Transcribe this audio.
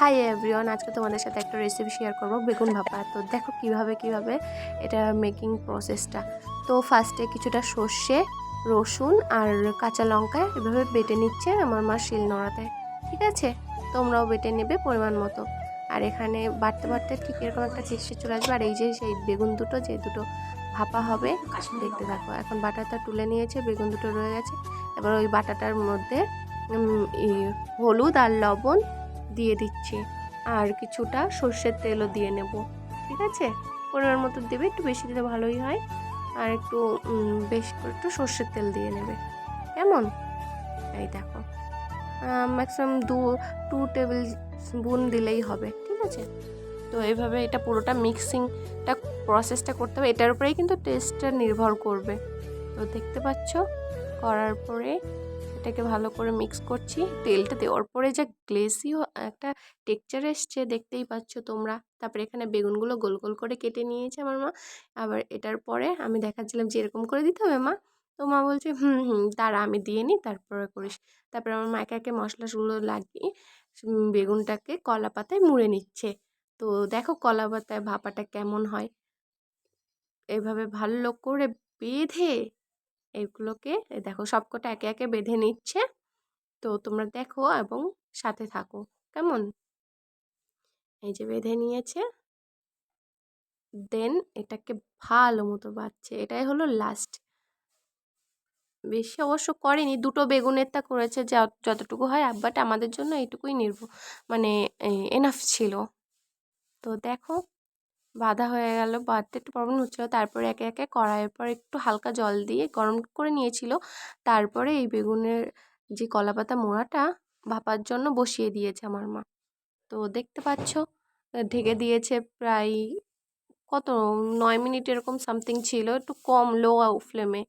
Hi everyone আজকে তোমাদের সাথে একটা রেসিপি শেয়ার করব বেগুন ভাপা। তো দেখো কীভাবে কীভাবে এটা মেকিং প্রসেসটা তো ফার্স্টে কিছুটা সর্ষে রসুন আর কাঁচা লঙ্কা এভাবে বেটে নিচ্ছে আমার মা শিল নোড়াতে। ঠিক আছে? তোমরাও বেটে নেবে পরিমাণ মতো। আর এখানে বাড়তে বাড়তে ঠিক এরকম একটা টেস্টে চলে আসবে। আর এই যে সেই বেগুন দুটো যে দুটো ভাপা হবে দেখতে থাকো। এখন বাটাটা তুলে নিয়েছে বেগুন দুটো রয়ে গেছে। এবার ওই বাটাটার মধ্যে হলুদ আর লবণ দিয়ে দিচ্ছি। আর কিছুটা সর্ষের তেলও দিয়ে নেব। ঠিক আছে? পরিমাণ মতো দেবে, একটু বেশি দিলে ভালোই হয়। আর একটু বেশি করে একটু সর্ষের তেল দিয়ে নেবে। কেমন? এই দেখো। ম্যাক্সিমাম দু টু টেবিল স্পুন দিলেই হবে। ঠিক আছে? তো এইভাবে এটা পুরোটা মিক্সিংটা প্রসেসটা করতে হবে। এটার উপরেই কিন্তু টেস্টটা নির্ভর করবে। তো দেখতে পাচ্ছ, করার পরে এটাকে ভালো করে মিক্স করছি। তেলটা দেওয়ার পরে যা গ্লেসিও একটা টেক্সচার এসছে দেখতেই পাচ্ছ তোমরা। তারপরে এখানে বেগুনগুলো গোল গোল করে কেটে নিয়েছে আমার মা। আবার এটার পরে আমি দেখাচ্ছিলাম যে এরকম করে দিতে হবে মা? তো মা বলছে, হুম হুম তারা আমি দিয়ে নিই তারপরে করিস। তারপরে আমার মা একে একে মশলাগুলো লাগিয়ে বেগুনটাকে কলা পাতায় মুড়ে নিচ্ছে। তো দেখো কলা পাতায় ভাপাটা কেমন হয়। এভাবে ভালো করে বেঁধে এগুলোকে দেখো সবকটা একে একে বেঁধে নিচ্ছে। তো তোমরা দেখো এবং সাথে থাকো। কেমন? এই যে বেঁধে নিয়েছে। দেন এটাকে ভালো মতো বাচ্ছে এটাই হলো লাস্ট বেশি অবশ্য করেনি, দুটো বেগুনেরটা করেছে যা, যতটুকু হয় বাট আমাদের জন্য এইটুকুই নির্ভ মানে এনাফ ছিল। তো দেখো বাঁধা হয়ে গেল। বাঁধতে একটু প্রবলেম হচ্ছিল। তারপরে একে একে কড়াইয়ের পর একটু হালকা জল দিয়ে গরম করে নিয়েছিল। তারপরে এই বেগুনের যে কলাপাতা মোড়াটা ভাপার জন্য বসিয়ে দিয়েছে আমার মা। তো দেখতে পাচ্ছ, ঢেকে দিয়েছে প্রায় কত, নয় মিনিট এরকম সামথিং ছিল। একটু কম লো ফ্লেমে